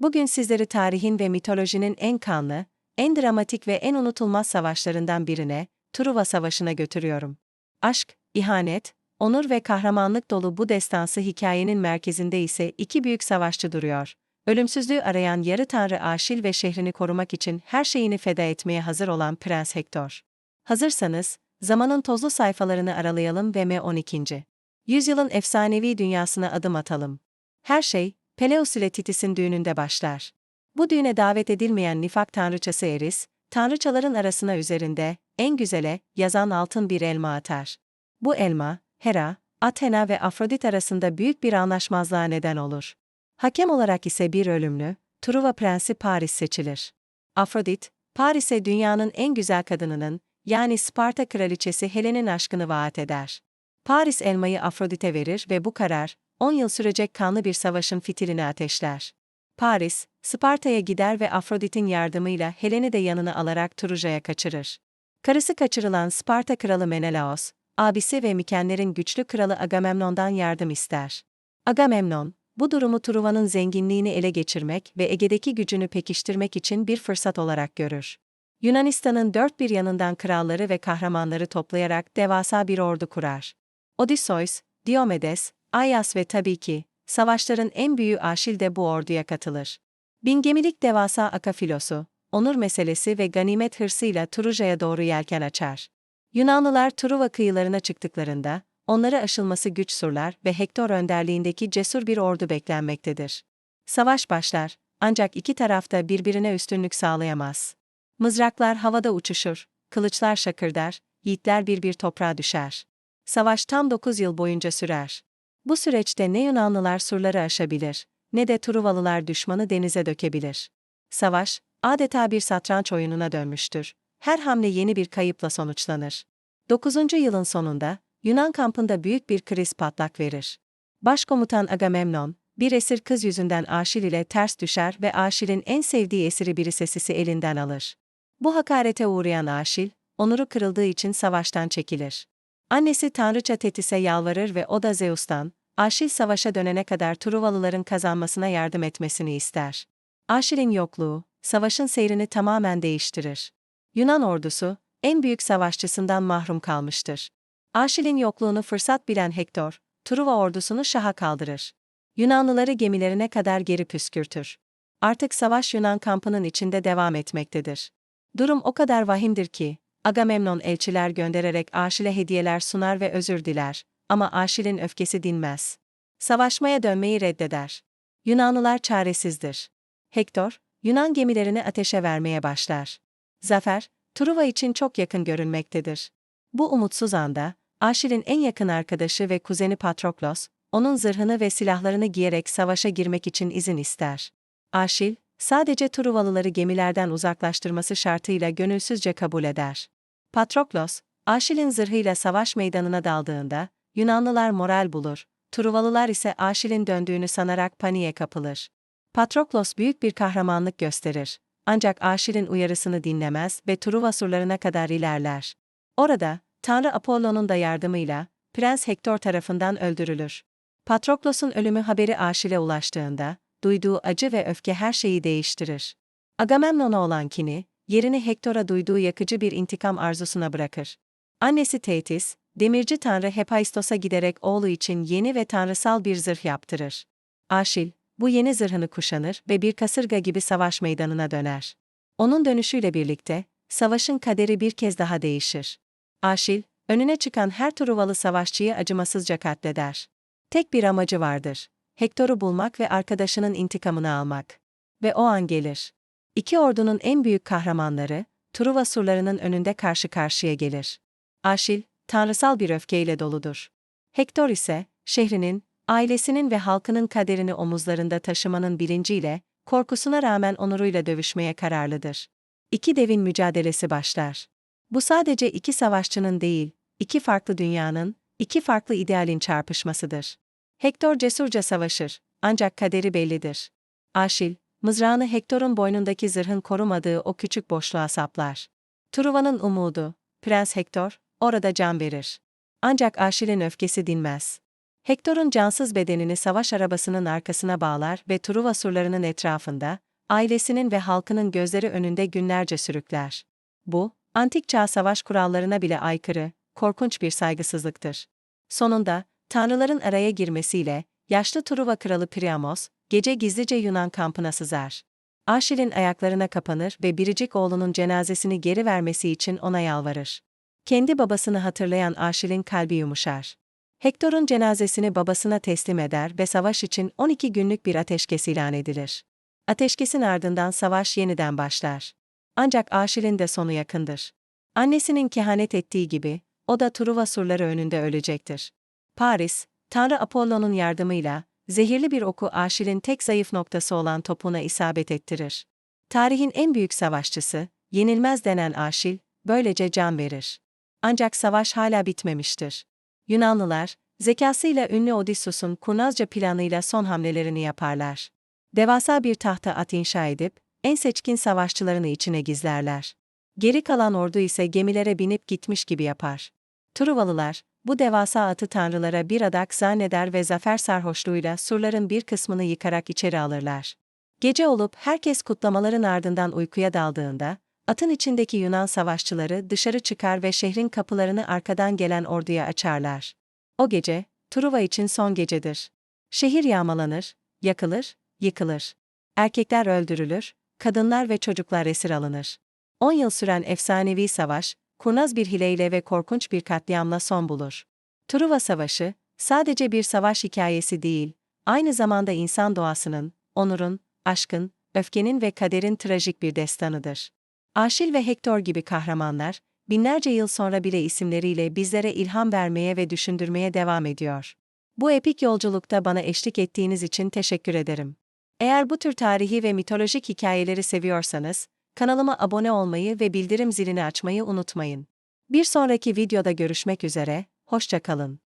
Bugün sizleri tarihin ve mitolojinin en kanlı, en dramatik ve en unutulmaz savaşlarından birine, Truva Savaşı'na götürüyorum. Aşk, ihanet, onur ve kahramanlık dolu bu destansı hikayenin merkezinde ise iki büyük savaşçı duruyor. Ölümsüzlüğü arayan yarı tanrı Aşil ve şehrini korumak için her şeyini feda etmeye hazır olan Prens Hektor. Hazırsanız, zamanın tozlu sayfalarını aralayalım ve M12. Yüzyılın efsanevi dünyasına adım atalım. Her şey, Peleus ile Titis'in düğününde başlar. Bu düğüne davet edilmeyen nifak tanrıçası Eris, tanrıçaların arasına üzerinde, en güzele, yazan altın bir elma atar. Bu elma, Hera, Athena ve Afrodit arasında büyük bir anlaşmazlığa neden olur. Hakem olarak ise bir ölümlü, Truva Prensi Paris seçilir. Afrodit, Paris'e dünyanın en güzel kadınının, yani Sparta kraliçesi Helen'in aşkını vaat eder. Paris elmayı Afrodit'e verir ve bu karar, 10 yıl sürecek kanlı bir savaşın fitilini ateşler. Paris, Sparta'ya gider ve Afrodit'in yardımıyla Helen'i de yanına alarak Truja'ya kaçırır. Karısı kaçırılan Sparta kralı Menelaos, abisi ve Mikenlerin güçlü kralı Agamemnon'dan yardım ister. Agamemnon, bu durumu Truva'nın zenginliğini ele geçirmek ve Ege'deki gücünü pekiştirmek için bir fırsat olarak görür. Yunanistan'ın dört bir yanından kralları ve kahramanları toplayarak devasa bir ordu kurar. Odysseus, Diomedes, Ayas ve tabii ki, savaşların en büyüğü Aşil de bu orduya katılır. Bin gemilik devasa Akafilosu, onur meselesi ve ganimet hırsıyla Truja'ya doğru yelken açar. Yunanlılar Truva kıyılarına çıktıklarında, onları aşılması güç surlar ve Hektor önderliğindeki cesur bir ordu beklenmektedir. Savaş başlar, ancak iki taraf da birbirine üstünlük sağlayamaz. Mızraklar havada uçuşur, kılıçlar şakırdar, yiğitler bir bir toprağa düşer. Savaş tam 9 yıl boyunca sürer. Bu süreçte ne Yunanlılar surları aşabilir, ne de Truvalılar düşmanı denize dökebilir. Savaş, adeta bir satranç oyununa dönmüştür. Her hamle yeni bir kayıpla sonuçlanır. 9. yılın sonunda, Yunan kampında büyük bir kriz patlak verir. Başkomutan Agamemnon, bir esir kız yüzünden Aşil ile ters düşer ve Aşil'in en sevdiği esiri Birisesis'i elinden alır. Bu hakarete uğrayan Aşil, onuru kırıldığı için savaştan çekilir. Annesi Tanrıça Tetis'e yalvarır ve o da Zeus'tan, Aşil savaşa dönene kadar Truvalıların kazanmasına yardım etmesini ister. Aşil'in yokluğu, savaşın seyrini tamamen değiştirir. Yunan ordusu, en büyük savaşçısından mahrum kalmıştır. Aşil'in yokluğunu fırsat bilen Hektor, Truva ordusunu şaha kaldırır. Yunanlıları gemilerine kadar geri püskürtür. Artık savaş Yunan kampının içinde devam etmektedir. Durum o kadar vahimdir ki, Agamemnon elçiler göndererek Aşil'e hediyeler sunar ve özür diler. Ama Aşil'in öfkesi dinmez. Savaşmaya dönmeyi reddeder. Yunanlılar çaresizdir. Hektor, Yunan gemilerini ateşe vermeye başlar. Zafer, Truva için çok yakın görünmektedir. Bu umutsuz anda, Aşil'in en yakın arkadaşı ve kuzeni Patroklos, onun zırhını ve silahlarını giyerek savaşa girmek için izin ister. Aşil, sadece Truvalıları gemilerden uzaklaştırması şartıyla gönülsüzce kabul eder. Patroklos, Aşil'in zırhıyla savaş meydanına daldığında, Yunanlılar moral bulur, Truvalılar ise Aşil'in döndüğünü sanarak paniğe kapılır. Patroklos büyük bir kahramanlık gösterir. Ancak Aşil'in uyarısını dinlemez ve Truva surlarına kadar ilerler. Orada, Tanrı Apollon'un da yardımıyla, Prens Hektor tarafından öldürülür. Patroklos'un ölümü haberi Aşil'e ulaştığında, duyduğu acı ve öfke her şeyi değiştirir. Agamemnon'a olan kini, yerini Hektor'a duyduğu yakıcı bir intikam arzusuna bırakır. Annesi Thetis, demirci tanrı Hephaistos'a giderek oğlu için yeni ve tanrısal bir zırh yaptırır. Aşil, bu yeni zırhını kuşanır ve bir kasırga gibi savaş meydanına döner. Onun dönüşüyle birlikte, savaşın kaderi bir kez daha değişir. Aşil, önüne çıkan her Truvalı savaşçıyı acımasızca katleder. Tek bir amacı vardır. Hektor'u bulmak ve arkadaşının intikamını almak. Ve o an gelir. İki ordunun en büyük kahramanları, Truva surlarının önünde karşı karşıya gelir. Aşil, tanrısal bir öfkeyle doludur. Hektor ise, şehrinin, ailesinin ve halkının kaderini omuzlarında taşımanın bilinciyle, korkusuna rağmen onuruyla dövüşmeye kararlıdır. İki devin mücadelesi başlar. Bu sadece iki savaşçının değil, iki farklı dünyanın, iki farklı idealin çarpışmasıdır. Hektor cesurca savaşır, ancak kaderi bellidir. Aşil, mızrağını Hektor'un boynundaki zırhın korumadığı o küçük boşluğa saplar. Truva'nın umudu, Prens Hektor, orada can verir. Ancak Aşil'in öfkesi dinmez. Hektor'un cansız bedenini savaş arabasının arkasına bağlar ve Truva surlarının etrafında, ailesinin ve halkının gözleri önünde günlerce sürükler. Bu, antik çağ savaş kurallarına bile aykırı, korkunç bir saygısızlıktır. Sonunda, tanrıların araya girmesiyle, yaşlı Truva kralı Priamos, gece gizlice Yunan kampına sızar. Aşil'in ayaklarına kapanır ve biricik oğlunun cenazesini geri vermesi için ona yalvarır. Kendi babasını hatırlayan Aşil'in kalbi yumuşar. Hektor'un cenazesini babasına teslim eder ve savaş için 12 günlük bir ateşkes ilan edilir. Ateşkesin ardından savaş yeniden başlar. Ancak Aşil'in de sonu yakındır. Annesinin kehanet ettiği gibi, o da Truva surları önünde ölecektir. Paris, Tanrı Apollo'nun yardımıyla, zehirli bir oku Aşil'in tek zayıf noktası olan topuğuna isabet ettirir. Tarihin en büyük savaşçısı, yenilmez denen Aşil, böylece can verir. Ancak savaş hala bitmemiştir. Yunanlılar, zekasıyla ünlü Odysseus'un kurnazca planıyla son hamlelerini yaparlar. Devasa bir tahta at inşa edip, en seçkin savaşçılarını içine gizlerler. Geri kalan ordu ise gemilere binip gitmiş gibi yapar. Truvalılar, bu devasa atı tanrılara bir adak zanneder ve zafer sarhoşluğuyla surların bir kısmını yıkarak içeri alırlar. Gece olup herkes kutlamaların ardından uykuya daldığında, atın içindeki Yunan savaşçıları dışarı çıkar ve şehrin kapılarını arkadan gelen orduya açarlar. O gece, Truva için son gecedir. Şehir yağmalanır, yakılır, yıkılır. Erkekler öldürülür, kadınlar ve çocuklar esir alınır. 10 yıl süren efsanevi savaş, kurnaz bir hileyle ve korkunç bir katliamla son bulur. Truva Savaşı, sadece bir savaş hikayesi değil, aynı zamanda insan doğasının, onurun, aşkın, öfkenin ve kaderin trajik bir destanıdır. Aşil ve Hektor gibi kahramanlar, binlerce yıl sonra bile isimleriyle bizlere ilham vermeye ve düşündürmeye devam ediyor. Bu epik yolculukta bana eşlik ettiğiniz için teşekkür ederim. Eğer bu tür tarihi ve mitolojik hikayeleri seviyorsanız, kanalıma abone olmayı ve bildirim zilini açmayı unutmayın. Bir sonraki videoda görüşmek üzere, hoşça kalın.